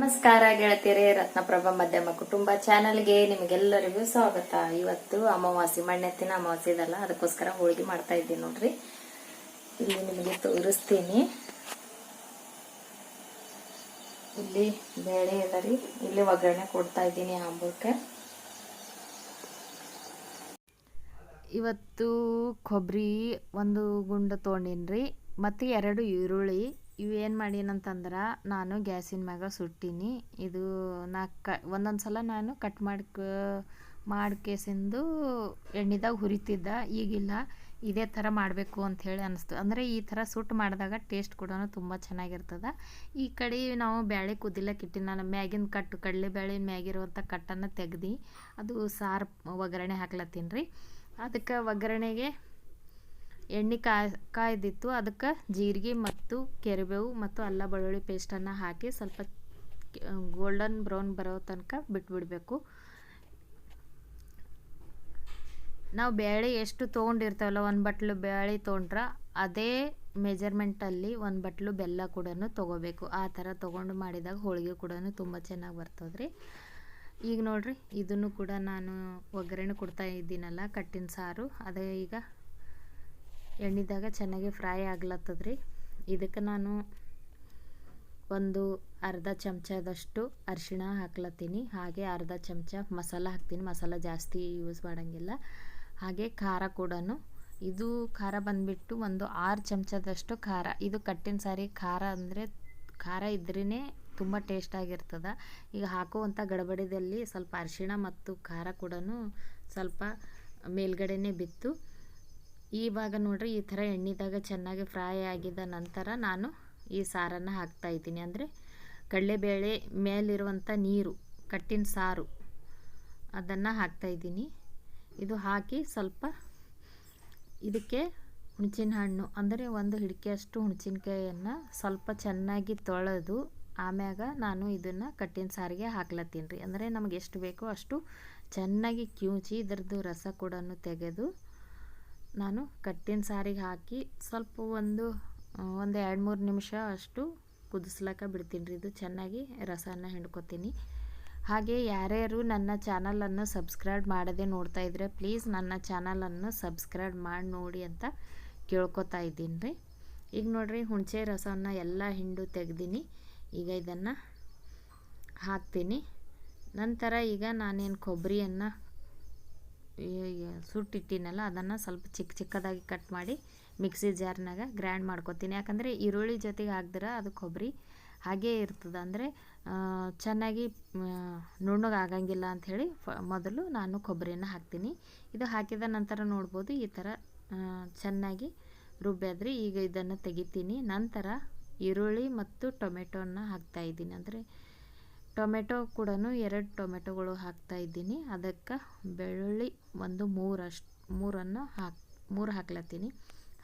ನಮಸ್ಕಾರ ಗೆಳತಿಯರೇ, ರತ್ನಪ್ರಭಾ ಮಧ್ಯಮ ಕುಟುಂಬ ಚಾನೆಲ್ಗೆ ನಿಮಗೆಲ್ಲರಿಗೂ ಸ್ವಾಗತ. ಇವತ್ತು ಅಮಾವಾಸ್ಯೆ ಮಣ್ಣೆತ್ತಿನ ಅಮಾವಾಸ್ಯೆ ಇದಲ್ಲ, ಅದಕ್ಕೋಸ್ಕರ ಹೋಳಿಗೆ ಮಾಡ್ತಾ ಇದ್ದೀನಿ ನೋಡ್ರಿ. ಇಲ್ಲಿ ನಿಮಗೆ ತೋರಿಸ್ತೀನಿ. ಇಲ್ಲಿ ಬೇಳೆ ಅದ ರೀ, ಇಲ್ಲಿ ಒಗ್ಗರಣೆ ಕೊಡ್ತಾ ಇದ್ದೀನಿ ಆಂಬೂಕ್ಕೆ ಇವತ್ತು ಕೊಬ್ಬರಿ ಒಂದು ಗುಂಡ ತೊಗೊಂಡಿನ್ರಿ, ಮತ್ತು ಎರಡು ಈರುಳ್ಳಿ ಇವು ಏನು ಮಾಡೀನಂತಂದ್ರೆ ನಾನು ಗ್ಯಾಸಿನ ಮ್ಯಾಗ ಸುಟ್ಟೀನಿ. ಇದು ನಾ ಕ, ಒಂದೊಂದು ಸಲ ನಾನು ಕಟ್ ಮಾಡ್ಕ ಮಾಡ್ಕೇಸಿಂದು ಎಣ್ಣೆದಾಗ ಹುರಿತಿದ್ದ. ಈಗಿಲ್ಲ ಇದೇ ಥರ ಮಾಡಬೇಕು ಅಂಥೇಳಿ ಅನ್ನಿಸ್ತು ಅಂದರೆ ಈ ಥರ ಸುಟ್ಟು ಮಾಡಿದಾಗ ಟೇಸ್ಟ್ ಕೂಡ ತುಂಬ ಚೆನ್ನಾಗಿರ್ತದೆ. ಈ ಕಡೆ ನಾವು ಬ್ಯಾಳೆ ಕುದಿಲಕ್ಕೆ ನಾನು ಮ್ಯಾಗಿನ ಕಟ್ಟು ಕಡಲೆಬೇಳೆ ಮ್ಯಾಗಿರುವಂಥ ಕಟ್ಟನ್ನು ತೆಗ್ದು, ಅದು ಸಾರು ಒಗ್ಗರಣೆ ಹಾಕ್ಲತ್ತೀನಿ ರೀ ಅದಕ್ಕೆ ಒಗ್ಗರಣೆಗೆ ಎಣ್ಣೆ ಕಾಯ್ ಕಾಯ್ದಿತ್ತು. ಅದಕ್ಕೆ ಜೀರಿಗೆ ಮತ್ತು ಕೆರಿಬೇವು ಮತ್ತು ಅಲ್ಲ ಬೆಳ್ಳುಳ್ಳಿ ಪೇಸ್ಟನ್ನು ಹಾಕಿ ಸ್ವಲ್ಪ ಗೋಲ್ಡನ್ ಬ್ರೌನ್ ಬರೋ ತನಕ ಬಿಟ್ಬಿಡಬೇಕು. ನಾವು ಬೇಳೆ ಎಷ್ಟು ತೊಗೊಂಡಿರ್ತೇವಲ್ಲ, ಒಂದು ಬಟ್ಲು ಬೇಳೆ ತೊಗೊಂಡ್ರೆ ಅದೇ ಮೆಜರ್ಮೆಂಟಲ್ಲಿ ಒಂದು ಬಟ್ಲು ಬೆಲ್ಲ ಕೂಡ ತೊಗೋಬೇಕು. ಆ ಥರ ತೊಗೊಂಡು ಮಾಡಿದಾಗ ಹೋಳಿಗೆ ಕೂಡ ತುಂಬ ಚೆನ್ನಾಗಿ ಬರ್ತದೆ ರೀ ಈಗ ನೋಡಿರಿ, ಇದನ್ನು ಕೂಡ ನಾನು ಒಗ್ಗರಣೆ ಕೊಡ್ತಾ ಇದ್ದೀನಲ್ಲ, ಕಟ್ಟಿನ ಸಾರು. ಅದೇ ಈಗ ಎಣ್ಣೆದಾಗ ಚೆನ್ನಾಗಿ ಫ್ರೈ ಆಗ್ಲತ್ತದ್ರಿ. ಇದಕ್ಕೆ ನಾನು ಒಂದು ಅರ್ಧ ಚಮಚದಷ್ಟು ಅರಿಶಿಣ ಹಾಕ್ಲತ್ತೀನಿ. ಹಾಗೆ ಅರ್ಧ ಚಮಚ ಮಸಾಲ ಹಾಕ್ತೀನಿ. ಮಸಾಲ ಜಾಸ್ತಿ ಯೂಸ್ ಮಾಡೋಂಗಿಲ್ಲ. ಹಾಗೆ ಖಾರ ಕೂಡ ಇದು ಖಾರ ಬಂದುಬಿಟ್ಟು ಒಂದು ಆರು ಚಮಚದಷ್ಟು ಖಾರ. ಇದು ಕಟ್ಟಿನ ಸಾರಿ ಖಾರ ಅಂದರೆ ಖಾರ ಇದ್ರೇ ತುಂಬ ಟೇಸ್ಟಾಗಿರ್ತದೆ ಈಗ ಹಾಕುವಂಥ ಗಡಬಡಿದಲ್ಲಿ ಸ್ವಲ್ಪ ಅರಿಶಿಣ ಮತ್ತು ಖಾರ ಕೂಡ ಸ್ವಲ್ಪ ಮೇಲ್ಗಡೆನೇ ಬಿತ್ತು. ಇವಾಗ ನೋಡ್ರಿ ಈ ಥರ ಎಣ್ಣೆದಾಗ ಚೆನ್ನಾಗಿ ಫ್ರೈ ಆಗಿದ ನಂತರ ನಾನು ಈ ಸಾರನ್ನು ಹಾಕ್ತಾ ಇದ್ದೀನಿ. ಅಂದರೆ ಕಡಲೆಬೇಳೆ ಮೇಲಿರುವಂಥ ನೀರು, ಕಟ್ಟಿನ ಸಾರು ಅದನ್ನು ಹಾಕ್ತಾ ಇದ್ದೀನಿ. ಇದು ಹಾಕಿ ಸ್ವಲ್ಪ ಇದಕ್ಕೆ ಹುಣಸಿನ ಹಣ್ಣು, ಅಂದರೆ ಒಂದು ಹಿಡಿಕೆಯಷ್ಟು ಹುಣಸಿನಕಾಯಿಯನ್ನು ಸ್ವಲ್ಪ ಚೆನ್ನಾಗಿ ತೊಳೆದು ಆಮ್ಯಾಗ ನಾನು ಇದನ್ನು ಕಟ್ಟಿನ ಸಾರಿಗೆ ಹಾಕ್ಲತ್ತೀನಿ ರೀ. ಅಂದರೆ ನಮಗೆ ಎಷ್ಟು ಬೇಕೋ ಅಷ್ಟು ಚೆನ್ನಾಗಿ ಕ್ಯೂಚಿ ಇದರದ್ದು ರಸ ಕೂಡ ತೆಗೆದು ನಾನು ಕಟ್ಟಿನ ಸಾರಿಗೆ ಹಾಕಿ ಸ್ವಲ್ಪ ಒಂದು ಒಂದು ಎರಡು ಮೂರು ನಿಮಿಷ ಅಷ್ಟು ಕುದಿಸ್ಲಕ್ಕ ಬಿಡ್ತೀನಿ ರೀ. ಇದು ಚೆನ್ನಾಗಿ ರಸನ ಹಿಂಡ್ಕೊತೀನಿ. ಹಾಗೆ ಯಾರ್ಯಾರು ನನ್ನ ಚಾನಲನ್ನು ಸಬ್ಸ್ಕ್ರೈಬ್ ಮಾಡದೆ ನೋಡ್ತಾ ಇದ್ರೆ ಪ್ಲೀಸ್ ನನ್ನ ಚಾನಲನ್ನು ಸಬ್ಸ್ಕ್ರೈಬ್ ಮಾಡಿ ನೋಡಿ ಅಂತ ಕೇಳ್ಕೊತಾ ಇದ್ದೀನಿ ರೀ. ಈಗ ನೋಡಿರಿ ಹುಣಸೆ ರಸವನ್ನು ಎಲ್ಲ ಹಿಂಡು ತೆಗ್ದೀನಿ. ಈಗ ಇದನ್ನು ಹಾಕ್ತೀನಿ. ನಂತರ ಈಗ ನಾನೇನು ಕೊಬ್ಬರಿಯನ್ನು ಸುಟ್ಟಿಟ್ಟಿನಲ್ಲ ಅದನ್ನು ಸ್ವಲ್ಪ ಚಿಕ್ಕ ಚಿಕ್ಕದಾಗಿ ಕಟ್ ಮಾಡಿ ಮಿಕ್ಸಿ ಜಾರ್ನಾಗ ಗ್ರ್ಯಾಂಡ್ ಮಾಡ್ಕೊತೀನಿ. ಯಾಕಂದರೆ ಈರುಳ್ಳಿ ಜೊತೆಗೆ ಹಾಕಿದ್ರೆ ಅದು ಕೊಬ್ಬರಿ ಹಾಗೇ ಇರ್ತದೆ. ಅಂದರೆ ಚೆನ್ನಾಗಿ ನುಣ್ಣಗೆ ಆಗಂಗಿಲ್ಲ ಅಂಥೇಳಿ ಫ, ಮೊದಲು ನಾನು ಕೊಬ್ಬರಿನ ಹಾಕ್ತೀನಿ. ಇದು ಹಾಕಿದ ನಂತರ ನೋಡ್ಬೋದು ಈ ಥರ ಚೆನ್ನಾಗಿ ರುಬ್ಬ್ಯಾದ್ರಿ ಈಗ ಇದನ್ನು ತೆಗಿತೀನಿ. ನಂತರ ಈರುಳ್ಳಿ ಮತ್ತು ಟೊಮೆಟೊನ ಹಾಕ್ತಾಯಿದ್ದೀನಿ ಅಂದರೆ ಟೊಮೆಟೊ ಕೂಡ ಎರಡು ಟೊಮೆಟೊಗಳು ಹಾಕ್ತಾ ಇದ್ದೀನಿ. ಅದಕ್ಕೆ ಬೆಳ್ಳುಳ್ಳಿ ಒಂದು ಮೂರಷ್ಟು, ಮೂರನ್ನು ಹಾಕಿ, ಮೂರು ಹಾಕ್ಲತ್ತೀನಿ.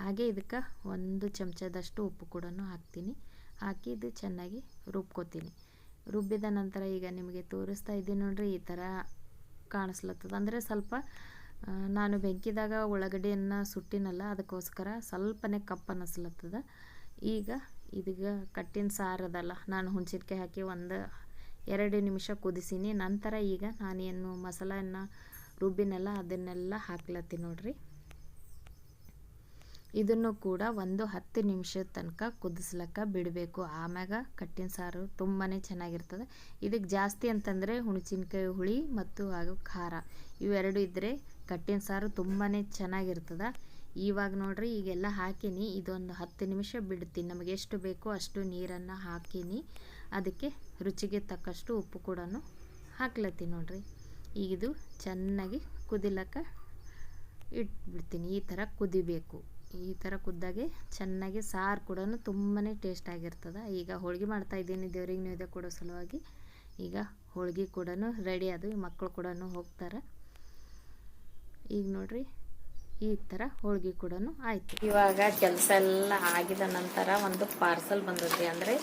ಹಾಗೆ ಇದಕ್ಕೆ ಒಂದು ಚಮಚದಷ್ಟು ಉಪ್ಪು ಕೂಡ ಹಾಕ್ತೀನಿ. ಹಾಕಿ ಇದು ಚೆನ್ನಾಗಿ ರುಬ್ಕೋತೀನಿ. ರುಬ್ಬಿದ ನಂತರ ಈಗ ನಿಮಗೆ ತೋರಿಸ್ತಾ ಇದ್ದೀನಿ ನೋಡಿರಿ, ಈ ಥರ ಕಾಣಿಸ್ಲತ್ತದ. ಅಂದರೆ ಸ್ವಲ್ಪ ನಾನು ಬೆಂಕಿದಾಗ ಉಳ್ಳಾಗಡ್ಡಿಯನ್ನು ಸುಟ್ಟಿನಲ್ಲ, ಅದಕ್ಕೋಸ್ಕರ ಸ್ವಲ್ಪನೇ ಕಪ್ಪು ಅನ್ನಿಸ್ಲತ್ತದ. ಈಗ ಇದೀಗ ಕಟ್ಟಿನ ಸಾರದಲ್ಲ, ನಾನು ಹುಣ್ಸಿನ್ಕಾಯಿ ಹಾಕಿ ಒಂದು ಎರಡು ನಿಮಿಷ ಕುದಿಸೀನಿ. ನಂತರ ಈಗ ನಾನೇನು ಮಸಾಲೆಯನ್ನು ರುಬ್ಬಿನೆಲ್ಲ ಅದನ್ನೆಲ್ಲ ಹಾಕ್ಲತ್ತೀನಿ ನೋಡ್ರಿ. ಇದನ್ನು ಕೂಡ ಒಂದು ಹತ್ತು ನಿಮಿಷದ ತನಕ ಕುದಿಸ್ಲಕ್ಕ ಬಿಡಬೇಕು. ಆಮ್ಯಾಗ ಕಟ್ಟಿನ ಸಾರು ತುಂಬಾ ಚೆನ್ನಾಗಿರ್ತದೆ. ಇದಕ್ಕೆ ಜಾಸ್ತಿ ಅಂತಂದರೆ ಹುಣಸಿನ್ಕಾಯಿ ಹುಳಿ ಮತ್ತು ಹಾಗೂ ಖಾರ. ಇವೆರಡು ಇದ್ದರೆ ಕಟ್ಟಿನ ಸಾರು ತುಂಬಾ ಚೆನ್ನಾಗಿರ್ತದೆ. ಇವಾಗ ನೋಡ್ರಿ, ಈಗೆಲ್ಲ ಹಾಕಿನಿ. ಇದೊಂದು ಹತ್ತು ನಿಮಿಷ ಬಿಡ್ತೀನಿ. ನಮಗೆ ಎಷ್ಟು ಬೇಕೋ ಅಷ್ಟು ನೀರನ್ನು ಹಾಕೀನಿ. ಅದಕ್ಕೆ ರುಚಿಗೆ ತಕ್ಕಷ್ಟು ಉಪ್ಪು ಕೂಡ ಹಾಕ್ಲತ್ತೀನಿ ನೋಡ್ರಿ. ಈಗ ಇದು ಚೆನ್ನಾಗಿ ಕುದಿಲಕ್ಕ ಇಟ್ಬಿಡ್ತೀನಿ. ಈ ಥರ ಕುದಿಬೇಕು. ಈ ಥರ ಕುದ್ದಾಗೆ ಚೆನ್ನಾಗಿ ಸಾರು ಕೂಡ ತುಂಬಾ ಟೇಸ್ಟ್ ಆಗಿರ್ತದೆ. ಈಗ ಮಾಡ್ತಾ ಇದ್ದೀನಿ. ದೇವ್ರಿಗೆ ನೈವೇದ್ಯ ಕೊಡೋ ಸಲುವಾಗಿ ಈಗ ಹೋಳಿಗೆ ಕೂಡ ರೆಡಿ ಅದು ಮಕ್ಕಳು ಕೂಡ ಹೋಗ್ತಾರೆ. ಈಗ ನೋಡ್ರಿ, ಈ ಥರ ಹೋಳಿಗೆ ಕೂಡ ಆಯಿತು. ಇವಾಗ ಕೆಲಸ ಎಲ್ಲ ಆಗಿದ ನಂತರ ಒಂದು ಪಾರ್ಸಲ್ ಬಂದದ್ರಿ. ಅಂದರೆ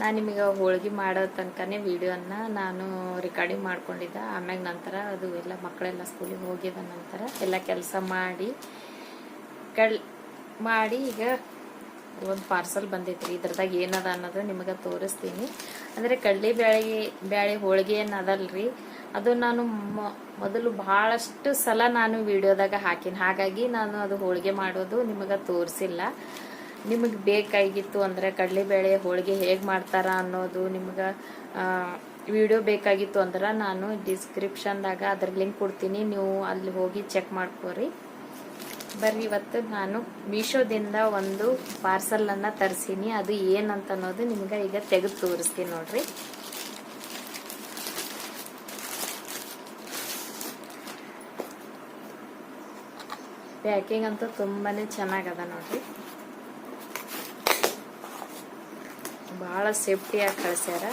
ನಾನು ನಿಮಗೆ ಹೋಳಿಗೆ ಮಾಡೋ ತನಕನೇ ವೀಡಿಯೋನ ನಾನು ರೆಕಾರ್ಡಿಂಗ್ ಮಾಡ್ಕೊಂಡಿದ್ದೆ. ಆಮ್ಯಾಗ ನಂತರ ಅದು ಎಲ್ಲ ಮಕ್ಕಳೆಲ್ಲ ಸ್ಕೂಲಿಗೆ ಹೋಗಿದ ನಂತರ ಎಲ್ಲ ಕೆಲಸ ಮಾಡಿ ಕಳ್ ಮಾಡಿ ಈಗ ಒಂದು ಪಾರ್ಸಲ್ ಬಂದೈತ್ರಿ. ಇದ್ರದಾಗ ಏನದ ಅನ್ನೋದು ನಿಮಗೆ ತೋರಿಸ್ತೀನಿ. ಅಂದರೆ ಕಡಲೆ ಬ್ಯಾಳಿ ಬ್ಯಾಳಿ ಹೋಳಿಗೆ ಏನು ಅದಲ್ರಿ ಅದು ನಾನು ಮೊದಲು ಭಾಳಷ್ಟು ಸಲ ನಾನು ವಿಡಿಯೋದಾಗ ಹಾಕಿನಿ. ಹಾಗಾಗಿ ನಾನು ಅದು ಹೋಳಿಗೆ ಮಾಡೋದು ನಿಮಗೆ ತೋರಿಸಿಲ್ಲ. ನಿಮಗೆ ಬೇಕಾಗಿತ್ತು ಅಂದರೆ ಕಡಲೆಬೇಳೆ ಹೋಳಿಗೆ ಹೇಗೆ ಮಾಡ್ತಾರ ಅನ್ನೋದು ನಿಮ್ಗೆ ವಿಡಿಯೋ ಬೇಕಾಗಿತ್ತು ಅಂದ್ರೆ ನಾನು ಡಿಸ್ಕ್ರಿಪ್ಷನ್ದಾಗ ಅದ್ರ ಲಿಂಕ್ ಕೊಡ್ತೀನಿ. ನೀವು ಅಲ್ಲಿ ಹೋಗಿ ಚೆಕ್ ಮಾಡ್ಕೋರಿ. ಬರ್ರಿ, ಇವತ್ತು ನಾನು ಮೀಶೋದಿಂದ ಒಂದು ಪಾರ್ಸಲನ್ನು ತರಿಸೀನಿ. ಅದು ಏನಂತ ಅನ್ನೋದು ನಿಮ್ಗೆ ಈಗ ತೆಗೆದು ತೋರಿಸ್ತೀನಿ ನೋಡ್ರಿ. ಪ್ಯಾಕಿಂಗ್ ಅಂತೂ ತುಂಬಾ ಚೆನ್ನಾಗದ ನೋಡ್ರಿ. ಭಾಳ ಸೇಫ್ಟಿಯಾಗಿ ಕಳಿಸ್ಯಾರ.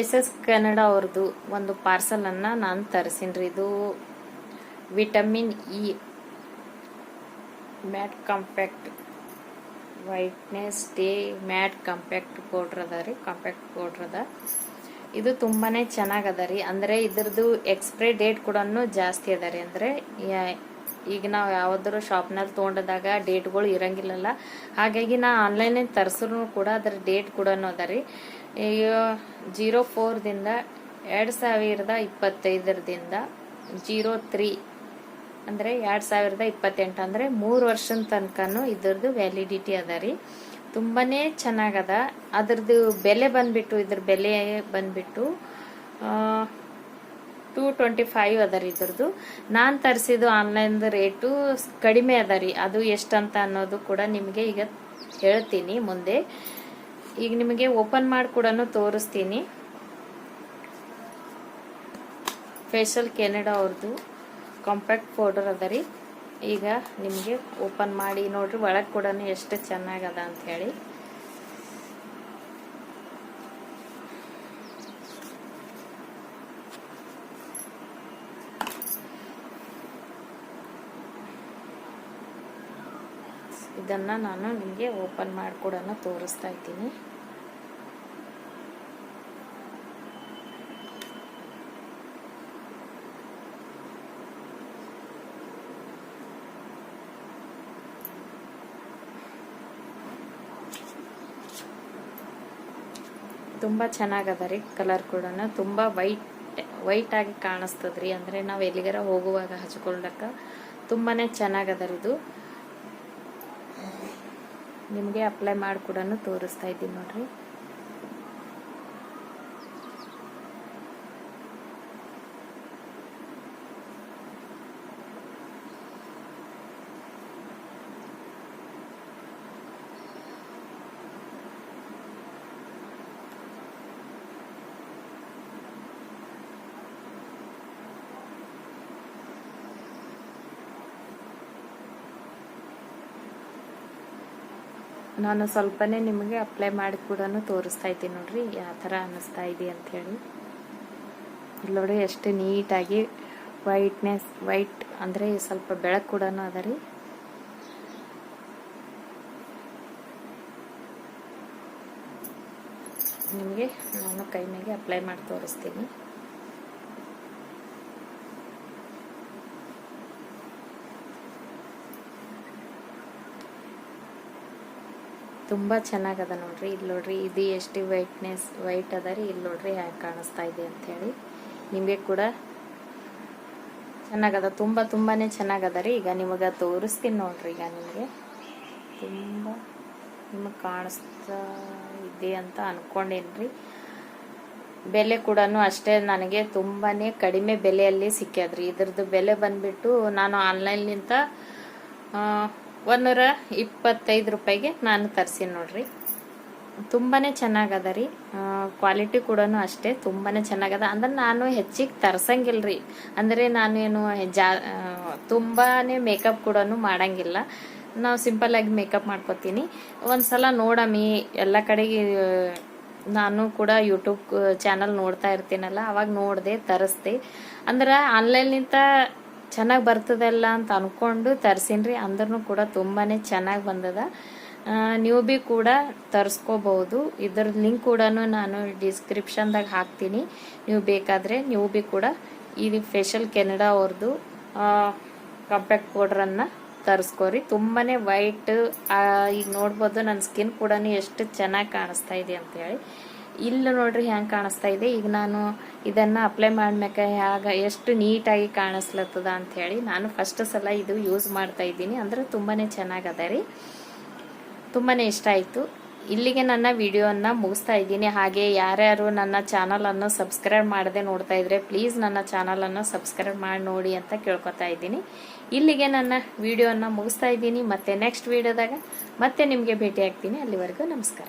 ಎಸ್ ಎಸ್ ಕನ್ನಡ ಅವ್ರದ್ದು ಒಂದು ಪಾರ್ಸಲನ್ನು ನಾನು ತರಿಸಿನ್ರಿ. ಇದು vitamin E matte compact whiteness day matte compact powder ಅದ ರೀ, ಕಾಂಪ್ಯಾಕ್ಟ್ ಪೌಡ್ರ್ ಅದ. ಇದು ತುಂಬಾ ಚೆನ್ನಾಗದ ರೀ. ಅಂದರೆ ಇದ್ರದ್ದು ಎಕ್ಸ್ಪ್ರೈ ಡೇಟ್ ಕೂಡ ಜಾಸ್ತಿ ಅದ ರೀ. ಅಂದರೆ ಈಗ ನಾವು ಯಾವ್ದಾದ್ರು ಶಾಪ್ನಲ್ಲಿ ತೊಗೊಂಡದಾಗ ಡೇಟ್ಗಳು ಇರಂಗಿಲ್ಲಲ್ಲ. ಹಾಗಾಗಿ ನಾ ಆನ್ಲೈನಲ್ಲಿ ತರಿಸಿದ್ರು ಕೂಡ ಅದರ ಡೇಟ್ ಕೂಡ ಅದ ರೀ. ಜೀರೋ ಫೋರ್ದಿಂದ ಎರಡು ಸಾವಿರದ ಇಪ್ಪತ್ತೈದರದಿಂದ ಜೀರೋ ತ್ರೀ ಅಂದರೆ ಎರಡು ಸಾವಿರದ ಇಪ್ಪತ್ತೆಂಟು ಅಂದರೆ ಮೂರು ವರ್ಷದ ತನಕನೂ ಇದ್ರದ್ದು ವ್ಯಾಲಿಡಿಟಿ ಅದ ರೀ. ತುಂಬಾ ಚೆನ್ನಾಗದ. ಅದ್ರದ್ದು ಬೆಲೆ ಬಂದ್ಬಿಟ್ಟು, ಇದ್ರ ಬೆಲೆ ಬಂದ್ಬಿಟ್ಟು ಟೂ ಟ್ವೆಂಟಿ ಫೈವ್ ಅದ ರೀ ಇದ್ರದ್ದು. ನಾನು ತರಿಸಿದ್ದು ಆನ್ಲೈನ್ದು ರೇಟು ಕಡಿಮೆ ಅದ ರೀ. ಅದು ಎಷ್ಟಂತ ಅನ್ನೋದು ಕೂಡ ನಿಮಗೆ ಈಗ ಹೇಳ್ತೀನಿ ಮುಂದೆ. ಈಗ ನಿಮಗೆ ಓಪನ್ ಮಾಡಿ ಕೂಡ ತೋರಿಸ್ತೀನಿ. ಫೇಶಿಯಲ್ ಕೆನಡಾ ಅವ್ರದ್ದು ಕಾಂಪ್ಯಾಕ್ಟ್ ಪೌಡರ್ ಅದ ರೀ. ಈಗ ನಿಮಗೆ ಓಪನ್ ಮಾಡಿ ನೋಡ್ರಿ, ಒಳಗೆ ಕೂಡ ಎಷ್ಟು ಚೆನ್ನಾಗದ ಅಂತ ಹೇಳಿ ಇದನ್ನ ನಾನು ನಿಮಗೆ ಓಪನ್ ಮಾಡಿಕೊಡೋಣ ತೋರಿಸ್ತಾ ಇದ್ದೀನಿ. ತುಂಬ ಚೆನ್ನಾಗದ ರೀ ಕಲರ್ ಕೂಡ ತುಂಬ ವೈಟ್ ವೈಟ್ ಆಗಿ ಕಾಣಿಸ್ತದ್ರಿ. ಅಂದರೆ ನಾವು ಎಲ್ಲಿಗಾರ ಹೋಗುವಾಗ ಹಚ್ಕೊಳ್ಳಕ್ಕೆ ತುಂಬಾ ಚೆನ್ನಾಗದ ರೀ ಇದು. ನಿಮಗೆ ಅಪ್ಲೈ ಮಾಡಿ ಕೂಡ ತೋರಿಸ್ತಾ ಇದ್ದೀನಿ ನೋಡ್ರಿ. ನಾನು ಸ್ವಲ್ಪನೇ ನಿಮಗೆ ಅಪ್ಲೈ ಮಾಡಿ ಕೂಡ ತೋರಿಸ್ತಾ ಇದ್ದೀನಿ ನೋಡ್ರಿ, ಯಾವ ಥರ ಅನ್ನಿಸ್ತಾ ಇದೆ ಅಂಥೇಳಿ ಇಲ್ಲಿ ನೋಡಿ ಎಷ್ಟು ನೀಟಾಗಿ ವೈಟ್ನೆಸ್ ವೈಟ್ ಅಂದರೆ ಸ್ವಲ್ಪ ಬೆಳಕು ಕೂಡ ಅದ ರೀ. ನಿಮಗೆ ನಾನು ಕೈ ಮೇಲೆ ಅಪ್ಲೈ ಮಾಡಿ ತೋರಿಸ್ತೀನಿ. ತುಂಬ ಚೆನ್ನಾಗದ ನೋಡ್ರಿ. ಇಲ್ಲಿ ನೋಡ್ರಿ ಇದು ಎಷ್ಟು ವೈಟ್ನೆಸ್ ವೈಟ್ ಅದ ರೀ. ಇಲ್ಲಿ ನೋಡ್ರಿ ಹ್ಯಾಗೆ ಕಾಣಿಸ್ತಾ ಇದೆ ಅಂಥೇಳಿ ನಿಮಗೆ ಕೂಡ ಚೆನ್ನಾಗದ, ತುಂಬ ತುಂಬಾ ಚೆನ್ನಾಗದ ರೀ. ಈಗ ನಿಮಗೆ ತೋರಿಸ್ತೀನಿ ನೋಡ್ರಿ ಈಗ ನಿಮಗೆ. ತುಂಬ ನಿಮಗೆ ಕಾಣಿಸ್ತಾ ಇದೆ ಅಂತ ಅನ್ಕೊಂಡೇನ್ರಿ. ಬೆಲೆ ಕೂಡ ಅಷ್ಟೇ ನನಗೆ ತುಂಬಾ ಕಡಿಮೆ ಬೆಲೆಯಲ್ಲಿ ಸಿಕ್ಕ್ಯದ್ರಿ ಇದ್ರದ್ದು ಬೆಲೆ ಬಂದ್ಬಿಟ್ಟು ನಾನು ಆನ್ಲೈನ್ಲಿಂತ ಒಂದೂರ ಇಪ್ಪತ್ತೈದು ರೂಪಾಯಿಗೆ ನಾನು ತರಿಸಿನಿ ನೋಡ್ರಿ. ತುಂಬಾ ಚೆನ್ನಾಗದ ರೀ. ಕ್ವಾಲಿಟಿ ಕೂಡ ಅಷ್ಟೇ ತುಂಬಾ ಚೆನ್ನಾಗದ. ಅಂದ್ರೆ ನಾನು ಹೆಚ್ಚಿಗೆ ತರ್ಸಂಗಿಲ್ರಿ. ಅಂದರೆ ನಾನೇನು ಜಾ ತುಂಬಾ ಮೇಕಪ್ ಕೂಡ ಮಾಡಂಗಿಲ್ಲ. ನಾವು ಸಿಂಪಲ್ ಆಗಿ ಮೇಕಪ್ ಮಾಡ್ಕೋತೀನಿ. ಒಂದ್ಸಲ ನೋಡಮ್ಮಿ ಎಲ್ಲ ಕಡೆಗೆ, ನಾನು ಕೂಡ ಯೂಟ್ಯೂಬ್ ಚಾನಲ್ ನೋಡ್ತಾ ಇರ್ತೀನಲ್ಲ, ಅವಾಗ ನೋಡಿದೆ, ತರಿಸ್ದೆ. ಅಂದ್ರೆ ಆನ್ಲೈನ್ಲಿಂತ ಚೆನ್ನಾಗಿ ಬರ್ತದಲ್ಲ ಅಂತ ಅನ್ಕೊಂಡು ತರ್ಸಿನ್ರಿ. ಅಂದ್ರೂ ಕೂಡ ತುಂಬಾ ಚೆನ್ನಾಗಿ ಬಂದದ. ನೀವು ಬಿ ಕೂಡ ತರಿಸ್ಕೋಬಹುದು. ಇದರ ಲಿಂಕ್ ಕೂಡ ನಾನು ಡಿಸ್ಕ್ರಿಪ್ಷನ್ದಾಗ ಹಾಕ್ತೀನಿ. ನೀವು ಬೇಕಾದರೆ ನೀವು ಬಿ ಕೂಡ ಇದು ಫೇಶಿಯಲ್ ಕೆನಡಾ ಅವ್ರದ್ದು ಕಾಂಪ್ಯಾಕ್ಟ್ ಪೌಡ್ರನ್ನು ತರಿಸ್ಕೋರಿ. ತುಂಬಾ ವೈಟ್ ಈಗ ನೋಡ್ಬೋದು ನನ್ನ ಸ್ಕಿನ್ ಕೂಡ ಎಷ್ಟು ಚೆನ್ನಾಗಿ ಕಾಣಿಸ್ತಾ ಇದೆ ಅಂತೇಳಿ. ಇಲ್ಲಿ ನೋಡ್ರಿ ಹೆಂಗೆ ಕಾಣಿಸ್ತಾ ಇದೆ. ಈಗ ನಾನು ಇದನ್ನು ಅಪ್ಲೈ ಮಾಡ್ಮೇಕ ಹ್ಯಾಗ ಎಷ್ಟು ನೀಟಾಗಿ ಕಾಣಿಸ್ಲತ್ತದ ಅಂಥೇಳಿ ನಾನು ಫಸ್ಟ್ ಸಲ ಇದು ಯೂಸ್ ಮಾಡ್ತಾ ಇದ್ದೀನಿ. ಅಂದ್ರೆ ತುಂಬಾ ಚೆನ್ನಾಗದ ರೀ. ತುಂಬಾ ಇಷ್ಟ ಆಯಿತು. ಇಲ್ಲಿಗೆ ನನ್ನ ವಿಡಿಯೋನ ಮುಗಿಸ್ತಾ ಇದ್ದೀನಿ. ಹಾಗೆ ಯಾರ್ಯಾರು ನನ್ನ ಚಾನಲನ್ನು ಸಬ್ಸ್ಕ್ರೈಬ್ ಮಾಡದೆ ನೋಡ್ತಾ ಇದ್ರೆ ಪ್ಲೀಸ್ ನನ್ನ ಚಾನಲನ್ನು ಸಬ್ಸ್ಕ್ರೈಬ್ ಮಾಡಿ ನೋಡಿ ಅಂತ ಕೇಳ್ಕೊತಾ ಇದ್ದೀನಿ. ಇಲ್ಲಿಗೆ ನನ್ನ ವಿಡಿಯೋನ ಮುಗಿಸ್ತಾ ಇದ್ದೀನಿ. ಮತ್ತೆ ನೆಕ್ಸ್ಟ್ ವಿಡಿಯೋದಾಗ ಮತ್ತೆ ನಿಮಗೆ ಭೇಟಿ ಆಗ್ತೀನಿ ಅಲ್ಲಿವರೆಗೂ ನಮಸ್ಕಾರ.